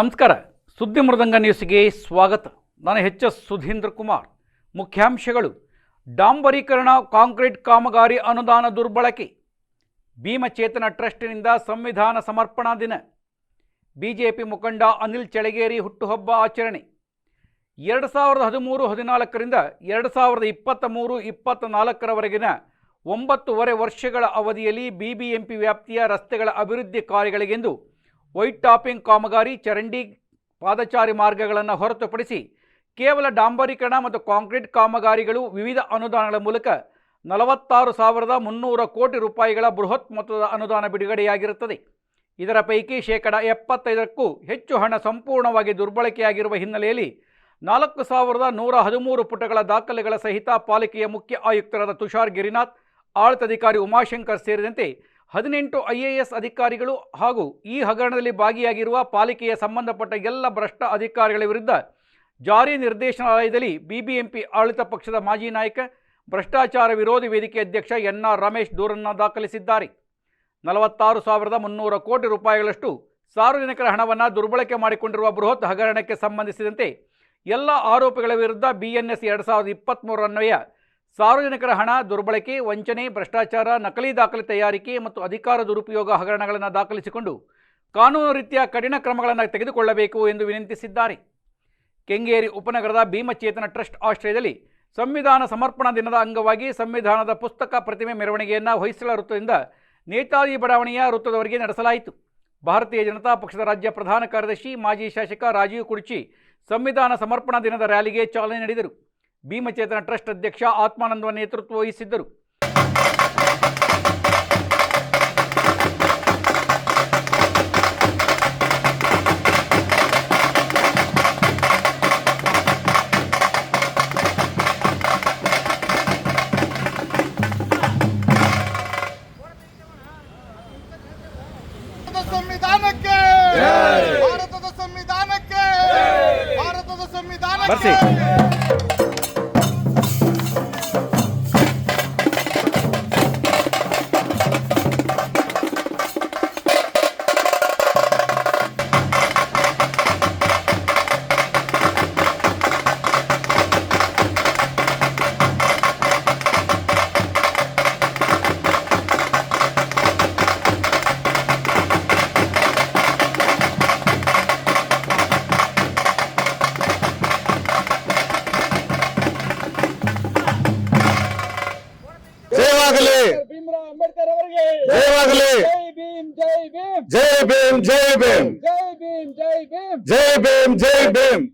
ನಮಸ್ಕಾರ. ಸುದ್ದಿ ಮೃದಂಗ ನ್ಯೂಸ್ಗೆ ಸ್ವಾಗತ. ನಾನು ಹೆಚ್ ಎಸ್ ಸುಧೀಂದ್ರ ಕುಮಾರ್. ಮುಖ್ಯಾಂಶಗಳು. ಡಾಂಬರೀಕರಣ, ಕಾಂಕ್ರೀಟ್ ಕಾಮಗಾರಿ ಅನುದಾನ ದುರ್ಬಳಕೆ. ಭೀಮಚೇತನ ಟ್ರಸ್ಟ್ನಿಂದ ಸಂವಿಧಾನ ಸಮರ್ಪಣಾ ದಿನ. ಬಿಜೆಪಿ ಮುಖಂಡ ಅನಿಲ್ ಚಳಗೇರಿ ಹುಟ್ಟುಹಬ್ಬ ಆಚರಣೆ. ಎರಡು ಸಾವಿರದ ಹದಿಮೂರು ಹದಿನಾಲ್ಕರಿಂದ ಎರಡು ಸಾವಿರದ ಇಪ್ಪತ್ತ ಮೂರು ಇಪ್ಪತ್ತ ನಾಲ್ಕರವರೆಗಿನ ಒಂಬತ್ತೂವರೆ ವರ್ಷಗಳ ಅವಧಿಯಲ್ಲಿ ಬಿಬಿಎಂಪಿ ವ್ಯಾಪ್ತಿಯ ರಸ್ತೆಗಳ ಅಭಿವೃದ್ಧಿ ಕಾರ್ಯಗಳಿಗೆಂದು ವೈಟ್ ಟಾಪಿಂಗ್ ಕಾಮಗಾರಿ ಚರಂಡಿ ಪಾದಚಾರಿ ಮಾರ್ಗಗಳನ್ನು ಹೊರತುಪಡಿಸಿ ಕೇವಲ ಡಾಂಬರೀಕರಣ ಮತ್ತು ಕಾಂಕ್ರೀಟ್ ಕಾಮಗಾರಿಗಳು ವಿವಿಧ ಅನುದಾನಗಳ ಮೂಲಕ ನಲವತ್ತಾರು ಸಾವಿರದ ಮುನ್ನೂರ ಕೋಟಿ ರೂಪಾಯಿಗಳ ಬೃಹತ್ ಮೊತ್ತದ ಅನುದಾನ ಬಿಡುಗಡೆಯಾಗಿರುತ್ತದೆ. ಇದರ ಪೈಕಿ ಶೇಕಡ ಎಪ್ಪತ್ತೈದಕ್ಕೂ ಹೆಚ್ಚು ಹಣ ಸಂಪೂರ್ಣವಾಗಿ ದುರ್ಬಳಕೆಯಾಗಿರುವ ಹಿನ್ನೆಲೆಯಲ್ಲಿ ನಾಲ್ಕು ಸಾವಿರದ ನೂರ ಹದಿಮೂರು ಪುಟಗಳ ದಾಖಲೆಗಳ ಸಹಿತ ಪಾಲಿಕೆಯ ಮುಖ್ಯ ಆಯುಕ್ತರಾದ ತುಷಾರ್ ಗಿರಿನಾಥ್, ಆಡಳಿತಾಧಿಕಾರಿ ಉಮಾಶಂಕರ್ ಸೇರಿದಂತೆ ಹದಿನೆಂಟು ಐ ಎ ಎಸ್ ಅಧಿಕಾರಿಗಳು ಹಾಗೂ ಈ ಹಗರಣದಲ್ಲಿ ಭಾಗಿಯಾಗಿರುವ ಪಾಲಿಕೆಯ ಸಂಬಂಧಪಟ್ಟ ಎಲ್ಲ ಭ್ರಷ್ಟ ಅಧಿಕಾರಿಗಳ ವಿರುದ್ಧ ಜಾರಿ ನಿರ್ದೇಶನಾಲಯದಲ್ಲಿ ಬಿಬಿಎಂಪಿ ಆಡಳಿತ ಪಕ್ಷದ ಮಾಜಿ ನಾಯಕ, ಭ್ರಷ್ಟಾಚಾರ ವಿರೋಧಿ ವೇದಿಕೆ ಅಧ್ಯಕ್ಷ ಎನ್ ಆರ್ ರಮೇಶ್ ದೂರನ್ನು ದಾಖಲಿಸಿದ್ದಾರೆ. ನಲವತ್ತಾರು ಸಾವಿರದ ಮುನ್ನೂರ ಕೋಟಿ ರೂಪಾಯಿಗಳಷ್ಟು ಸಾರ್ವಜನಿಕರ ಹಣವನ್ನು ದುರ್ಬಳಕೆ ಮಾಡಿಕೊಂಡಿರುವ ಬೃಹತ್ ಹಗರಣಕ್ಕೆ ಸಂಬಂಧಿಸಿದಂತೆ ಎಲ್ಲ ಆರೋಪಿಗಳ ವಿರುದ್ಧ ಬಿಎನ್ಎಸ್ ಎರಡು ಸಾವಿರದ ಇಪ್ಪತ್ತ್ಮೂರರ ಅನ್ವಯ ಸಾರ್ವಜನಿಕರ ಹಣ, ದುರ್ಬಳಕೆ, ವಂಚನೆ, ಭ್ರಷ್ಟಾಚಾರ, ನಕಲಿ ದಾಖಲೆ ತಯಾರಿಕೆ ಮತ್ತು ಅಧಿಕಾರ ದುರುಪಯೋಗ ಹಗರಣಗಳನ್ನು ದಾಖಲಿಸಿಕೊಂಡು ಕಾನೂನು ರೀತಿಯ ಕಠಿಣ ಕ್ರಮಗಳನ್ನು ತೆಗೆದುಕೊಳ್ಳಬೇಕು ಎಂದು ವಿನಂತಿಸಿದ್ದಾರೆ. ಕೆಂಗೇರಿ ಉಪನಗರದ ಭೀಮಚೇತನ ಟ್ರಸ್ಟ್ ಆಶ್ರಯದಲ್ಲಿ ಸಂವಿಧಾನ ಸಮರ್ಪಣಾ ದಿನದ ಅಂಗವಾಗಿ ಸಂವಿಧಾನದ ಪುಸ್ತಕ ಪ್ರತಿಮೆ ಮೆರವಣಿಗೆಯನ್ನು ಹೊಯ್ಸಳ ವೃತ್ತದಿಂದ ನೇತಾಜಿ ಬಡಾವಣೆಯ ವೃತ್ತದವರೆಗೆ ನಡೆಸಲಾಯಿತು. ಭಾರತೀಯ ಜನತಾ ಪಕ್ಷದ ರಾಜ್ಯ ಪ್ರಧಾನ ಕಾರ್ಯದರ್ಶಿ, ಮಾಜಿ ಶಾಸಕ ರಾಜೀವ್ ಕುರ್ಚಿ ಸಂವಿಧಾನ ಸಮರ್ಪಣಾ ದಿನದ ರ್ಯಾಲಿಗೆ ಚಾಲನೆ ನೀಡಿದರು. ಭೀಮಚೇತನ ಟ್ರಸ್ಟ್ ಅಧ್ಯಕ್ಷ ಆತ್ಮಾನಂದವ ನೇತೃತ್ವ ವಹಿಸಿದ್ದರು. ಭಾರತದ ಸಂವಿಧಾನಕ್ಕೆ! ಭಾರತದ ಸಂವಿಧಾನಕ್ಕೆ! ಭಾರತದ ಸಂವಿಧಾನಕ್ಕೆ! ಜೈ ಭೀಮ್ ಜೈ ಭೀಮ್ ಜೈ ಭೀಮ್ ಜೈ ಭೀಮ್ ಜೈ ಭೀಮ್ ಜೈ ಭೀಮ್ ಜೈ ಭೀಮ್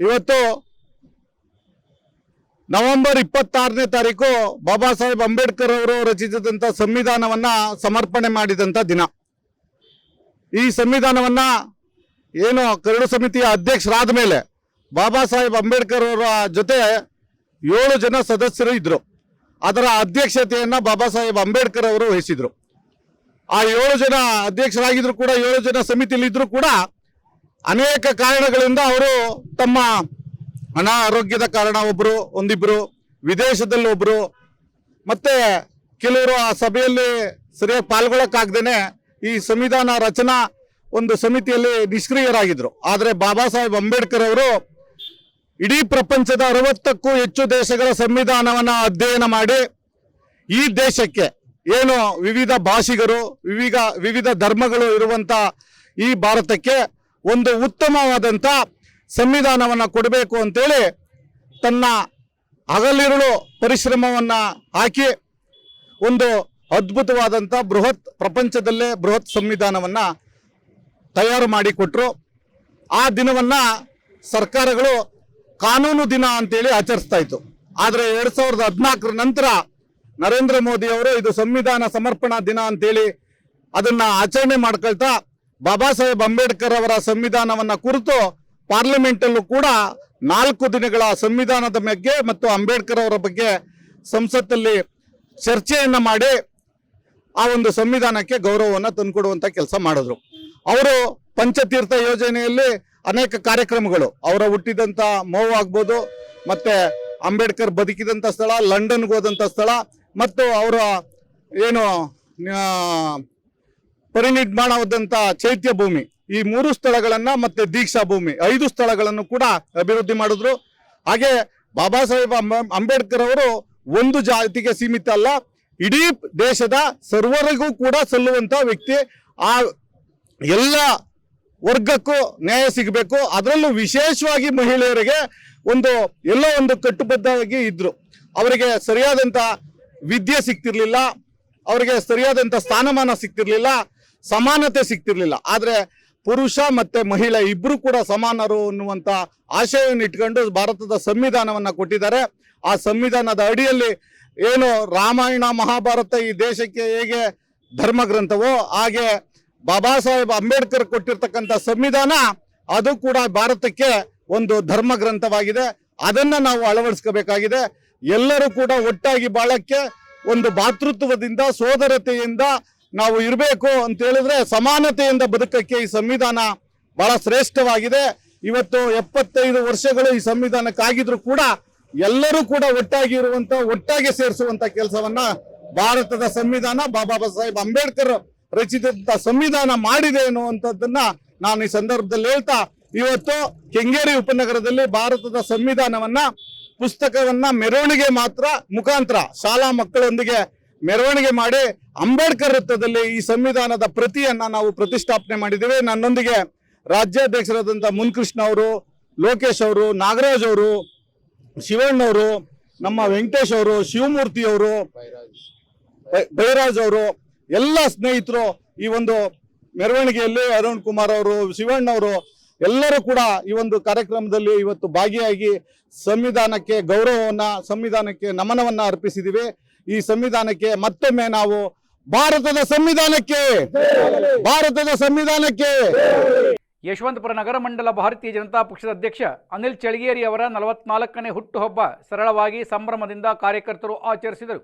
ಇವತ್ತು ನವೆಂಬರ್ ಇಪ್ಪತ್ತಾರನೇ ತಾರೀಕು ಬಾಬಾ ಸಾಹೇಬ್ ಅಂಬೇಡ್ಕರ್ ಅವರು ರಚಿಸಿದಂತ ಸಂವಿಧಾನವನ್ನ ಸಮರ್ಪಣೆ ಮಾಡಿದಂತ ದಿನ. ಈ ಸಂವಿಧಾನವನ್ನ ಏನು ಕರಡು ಸಮಿತಿಯ ಅಧ್ಯಕ್ಷರಾದ ಮೇಲೆ ಬಾಬಾ ಸಾಹೇಬ್ ಅಂಬೇಡ್ಕರ್ ಅವರ ಜೊತೆ ಏಳು ಜನ ಸದಸ್ಯರು ಇದ್ದರು ಅದರ ಅಧ್ಯಕ್ಷತೆಯನ್ನ ಬಾಬಾ ಸಾಹೇಬ್ ಅಂಬೇಡ್ಕರ್ ಅವರು ವಹಿಸಿದ್ರು. ಆ ಏಳು ಜನ ಅಧ್ಯಕ್ಷರಾಗಿದ್ರು ಕೂಡ, ಏಳು ಜನ ಸಮಿತಿಯಲ್ಲಿ ಇದ್ರು ಕೂಡ ಅನೇಕ ಕಾರಣಗಳಿಂದ ಅವರು ತಮ್ಮ ಅನಾರೋಗ್ಯದ ಕಾರಣ ಒಬ್ರು, ಒಂದಿಬ್ರು, ವಿದೇಶದಲ್ಲಿ ಒಬ್ರು, ಮತ್ತೆ ಕೆಲವರು ಆ ಸಭೆಯಲ್ಲಿ ಸರಿಯಾಗಿ ಪಾಲ್ಗೊಳ್ಳಕ್ಕಾಗ್ದೇನೆ ಈ ಸಂವಿಧಾನ ರಚನಾ ಒಂದು ಸಮಿತಿಯಲ್ಲಿ ನಿಷ್ಕ್ರಿಯರಾಗಿದ್ರು. ಆದರೆ ಬಾಬಾ ಸಾಹೇಬ್ ಅಂಬೇಡ್ಕರ್ ಅವರು ಇಡೀ ಪ್ರಪಂಚದ ಅರವತ್ತಕ್ಕೂ ಹೆಚ್ಚು ದೇಶಗಳ ಸಂವಿಧಾನವನ್ನ ಅಧ್ಯಯನ ಮಾಡಿ ಈ ದೇಶಕ್ಕೆ ಏನು ವಿವಿಧ ಭಾಷಿಗರು, ವಿವಿಧ ವಿವಿಧ ಧರ್ಮಗಳು ಇರುವಂತ ಈ ಭಾರತಕ್ಕೆ ಒಂದು ಉತ್ತಮವಾದಂತ ಸಂವಿಧಾನವನ್ನ ಕೊಡಬೇಕು ಅಂತೇಳಿ ತನ್ನ ಹಗಲಿರುಳು ಪರಿಶ್ರಮವನ್ನ ಹಾಕಿ ಒಂದು ಅದ್ಭುತವಾದಂತ ಬೃಹತ್ ಪ್ರಪಂಚದಲ್ಲೇ ಬೃಹತ್ ಸಂವಿಧಾನವನ್ನ ತಯಾರು ಮಾಡಿಕೊಟ್ರು. ಆ ದಿನವನ್ನ ಸರ್ಕಾರಗಳು ಕಾನೂನು ದಿನ ಅಂತೇಳಿ ಆಚರಿಸ್ತಾ ಇತ್ತು. ಆದರೆ ಎರಡು ಸಾವಿರದ ಹದಿನಾಲ್ಕರ ನಂತರ ನರೇಂದ್ರ ಮೋದಿ ಅವರು ಇದು ಸಂವಿಧಾನ ಸಮರ್ಪಣಾ ದಿನ ಅಂತೇಳಿ ಅದನ್ನ ಆಚರಣೆ ಮಾಡ್ಕೊಳ್ತಾ ಬಾಬಾ ಸಾಹೇಬ್ ಅಂಬೇಡ್ಕರ್ ಅವರ ಸಂವಿಧಾನವನ್ನ ಕುರಿತು ಪಾರ್ಲಿಮೆಂಟ್ ಅಲ್ಲೂ ಕೂಡ ನಾಲ್ಕು ದಿನಗಳ ಸಂವಿಧಾನದ ಬಗ್ಗೆ ಮತ್ತು ಅಂಬೇಡ್ಕರ್ ಅವರ ಬಗ್ಗೆ ಸಂಸತ್ತಲ್ಲಿ ಚರ್ಚೆಯನ್ನ ಮಾಡಿ ಆ ಒಂದು ಸಂವಿಧಾನಕ್ಕೆ ಗೌರವವನ್ನು ತಂದುಕೊಡುವಂತ ಕೆಲಸ ಮಾಡಿದ್ರು. ಅವರು ಪಂಚತೀರ್ಥ ಯೋಜನೆಯಲ್ಲಿ ಅನೇಕ ಕಾರ್ಯಕ್ರಮಗಳು, ಅವರ ಹುಟ್ಟಿದಂತ ಮೋವ್ ಆಗ್ಬೋದು, ಮತ್ತೆ ಅಂಬೇಡ್ಕರ್ ಬದುಕಿದಂತ ಸ್ಥಳ, ಲಂಡನ್ಗೆ ಹೋದಂತ ಸ್ಥಳ ಮತ್ತು ಅವರ ಏನು ಪರಿನಿರ್ಮಾಣವಾದಂಥ ಚೈತ್ಯ ಭೂಮಿ. ಈ ಮೂರು ಸ್ಥಳಗಳನ್ನು ಮತ್ತು ದೀಕ್ಷಾ ಭೂಮಿ, ಐದು ಸ್ಥಳಗಳನ್ನು ಕೂಡ ಅಭಿವೃದ್ಧಿ ಮಾಡಿದ್ರು. ಹಾಗೆ ಬಾಬಾ ಸಾಹೇಬ್ ಅಂಬ- ಅಂಬೇಡ್ಕರ್ ಅವರು ಒಂದು ಜಾತಿಗೆ ಸೀಮಿತ ಅಲ್ಲ, ಇಡೀ ದೇಶದ ಸರ್ವರಿಗೂ ಕೂಡ ಸಲ್ಲುವಂತ ವ್ಯಕ್ತಿ. ಆ ಎಲ್ಲ ವರ್ಗಕ್ಕೂ ನ್ಯಾಯ ಸಿಗಬೇಕು. ಅದರಲ್ಲೂ ವಿಶೇಷವಾಗಿ ಮಹಿಳೆಯರಿಗೆ ಒಂದು, ಎಲ್ಲೋ ಒಂದು ಕಟ್ಟುಬದ್ಧವಾಗಿ ಇದ್ದರು ಅವರಿಗೆ ಸರಿಯಾದಂತ ವಿದ್ಯೆ ಸಿಗ್ತಿರ್ಲಿಲ್ಲ, ಅವರಿಗೆ ಸರಿಯಾದಂತ ಸ್ಥಾನಮಾನ ಸಿಗ್ತಿರ್ಲಿಲ್ಲ, ಸಮಾನತೆ ಸಿಗ್ತಿರ್ಲಿಲ್ಲ. ಆದರೆ ಪುರುಷ ಮತ್ತೆ ಮಹಿಳೆ ಇಬ್ರು ಕೂಡ ಸಮಾನರು ಅನ್ನುವಂತ ಆಶಯವನ್ನು ಇಟ್ಕೊಂಡು ಭಾರತದ ಸಂವಿಧಾನವನ್ನ ಕೊಟ್ಟಿದ್ದಾರೆ. ಆ ಸಂವಿಧಾನದ ಅಡಿಯಲ್ಲಿ ಏನು ರಾಮಾಯಣ, ಮಹಾಭಾರತ ಈ ದೇಶಕ್ಕೆ ಹೇಗೆ ಧರ್ಮ ಗ್ರಂಥವೋ ಹಾಗೆ ಬಾಬಾ ಸಾಹೇಬ್ ಅಂಬೇಡ್ಕರ್ ಕೊಟ್ಟಿರ್ತಕ್ಕಂಥ ಸಂವಿಧಾನ, ಅದು ಕೂಡ ಭಾರತಕ್ಕೆ ಒಂದು ಧರ್ಮ ಗ್ರಂಥವಾಗಿದೆ. ಅದನ್ನ ನಾವು ಅಳವಡಿಸ್ಕೋಬೇಕಾಗಿದೆ. ಎಲ್ಲರೂ ಕೂಡ ಒಟ್ಟಾಗಿ ಬಾಳಕ್ಕೆ ಒಂದು ಭಾತೃತ್ವದಿಂದ, ಸೋದರತೆಯಿಂದ ನಾವು ಇರಬೇಕು ಅಂತ ಹೇಳಿದ್ರೆ ಸಮಾನತೆಯಿಂದ ಬದುಕಕ್ಕೆ ಈ ಸಂವಿಧಾನ ಬಹಳ ಶ್ರೇಷ್ಠವಾಗಿದೆ. ಇವತ್ತು ಎಪ್ಪತ್ತೈದು ವರ್ಷಗಳು ಈ ಸಂವಿಧಾನಕ್ಕಾಗಿದ್ರು ಕೂಡ ಎಲ್ಲರೂ ಕೂಡ ಒಟ್ಟಾಗಿ ಇರುವಂತ, ಒಟ್ಟಾಗಿ ಸೇರಿಸುವಂತ ಕೆಲಸವನ್ನ ಭಾರತದ ಸಂವಿಧಾನ, ಬಾಬಾ ಸಾಹೇಬ್ ಅಂಬೇಡ್ಕರ್ ರಚಿಸಿದಂತ ಸಂವಿಧಾನ ಮಾಡಿದೆ ಅನ್ನುವಂಥದ್ದನ್ನ ನಾನು ಈ ಸಂದರ್ಭದಲ್ಲಿ ಹೇಳ್ತಾ, ಇವತ್ತು ಕೆಂಗೇರಿ ಉಪನಗರದಲ್ಲಿ ಭಾರತದ ಸಂವಿಧಾನವನ್ನ ಪುಸ್ತಕವನ್ನ ಮೆರವಣಿಗೆ ಮಾತ್ರ ಮುಖಾಂತರ ಶಾಲಾ ಮಕ್ಕಳೊಂದಿಗೆ ಮೆರವಣಿಗೆ ಮಾಡಿ ಅಂಬೇಡ್ಕರ್ ವೃತ್ತದಲ್ಲಿ ಈ ಸಂವಿಧಾನದ ಪ್ರತಿಯನ್ನ ನಾವು ಪ್ರತಿಷ್ಠಾಪನೆ ಮಾಡಿದ್ದೇವೆ. ನನ್ನೊಂದಿಗೆ ರಾಜ್ಯಾಧ್ಯಕ್ಷರಾದಂಥ ಮುನ್ಕೃಷ್ಣ ಅವರು, ಲೋಕೇಶ್ ಅವರು, ನಾಗರಾಜ್ ಅವರು ಶಿವಣ್ಣವರು ನಮ್ಮ ವೆಂಕಟೇಶ್ ಅವರು, ಶಿವಮೂರ್ತಿ ಅವರು ಬೈರಾಜ್ ಅವರು, ಎಲ್ಲ ಸ್ನೇಹಿತರು ಈ ಒಂದು ಮೆರವಣಿಗೆಯಲ್ಲಿ ಅರುಣ್ ಕುಮಾರ್ ಅವರು, ಶಿವಣ್ಣ ಅವರು ಎಲ್ಲರೂ ಕೂಡ ಈ ಒಂದು ಕಾರ್ಯಕ್ರಮದಲ್ಲಿ ಇವತ್ತು ಭಾಗಿಯಾಗಿ ಸಂವಿಧಾನಕ್ಕೆ ಗೌರವವನ್ನ, ಸಂವಿಧಾನಕ್ಕೆ ನಮನವನ್ನ ಅರ್ಪಿಸಿದಿವಿ. ಈ ಸಂವಿಧಾನಕ್ಕೆ ಮತ್ತೊಮ್ಮೆ ನಾವು ಭಾರತದ ಸಂವಿಧಾನಕ್ಕೆ ಭಾರತದ ಸಂವಿಧಾನಕ್ಕೆ. ಯಶವಂತಪುರ ನಗರ ಮಂಡಲ ಭಾರತೀಯ ಜನತಾ ಪಕ್ಷದ ಅಧ್ಯಕ್ಷ ಅನಿಲ್ ಚಳಿಗೇರಿ ಅವರ ನಲವತ್ನಾಲ್ಕನೇ ಹುಟ್ಟುಹಬ್ಬ ಸರಳವಾಗಿ ಸಂಭ್ರಮದಿಂದ ಕಾರ್ಯಕರ್ತರು ಆಚರಿಸಿದರು.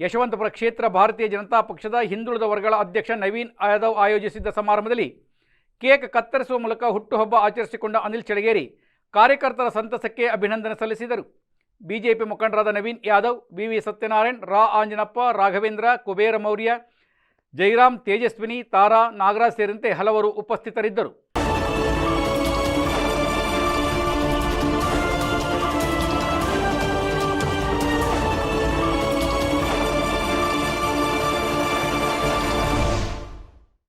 ಯಶವಂತಪುರ ಕ್ಷೇತ್ರ ಭಾರತೀಯ ಜನತಾ ಪಕ್ಷದ ಹಿಂದುಳಿದ ವರ್ಗಗಳ ಅಧ್ಯಕ್ಷ ನವೀನ್ ಯಾದವ್ ಆಯೋಜಿಸಿದ್ದ ಸಮಾರಂಭದಲ್ಲಿ ಕೇಕ್ ಕತ್ತರಿಸುವ ಮೂಲಕ ಹುಟ್ಟುಹಬ್ಬ ಆಚರಿಸಿಕೊಂಡ ಅನಿಲ್ ಚಳಗೇರಿ ಕಾರ್ಯಕರ್ತರ ಸಂತಸಕ್ಕೆ ಅಭಿನಂದನೆ ಸಲ್ಲಿಸಿದರು. ಬಿಜೆಪಿ ಮುಖಂಡರಾದ ನವೀನ್ ಯಾದವ್ ವಿ ವಿ ಸತ್ಯನಾರಾಯಣ್, ರಾ. ಆಂಜನಪ್ಪ, ರಾಘವೇಂದ್ರ, ಕುಬೇರ ಮೌರ್ಯ, ಜೈರಾಮ್ ತೇಜಸ್ವಿನಿ, ತಾರಾ, ನಾಗರಾಜ್ ಸೇರಿದಂತೆ ಹಲವರು ಉಪಸ್ಥಿತರಿದ್ದರು.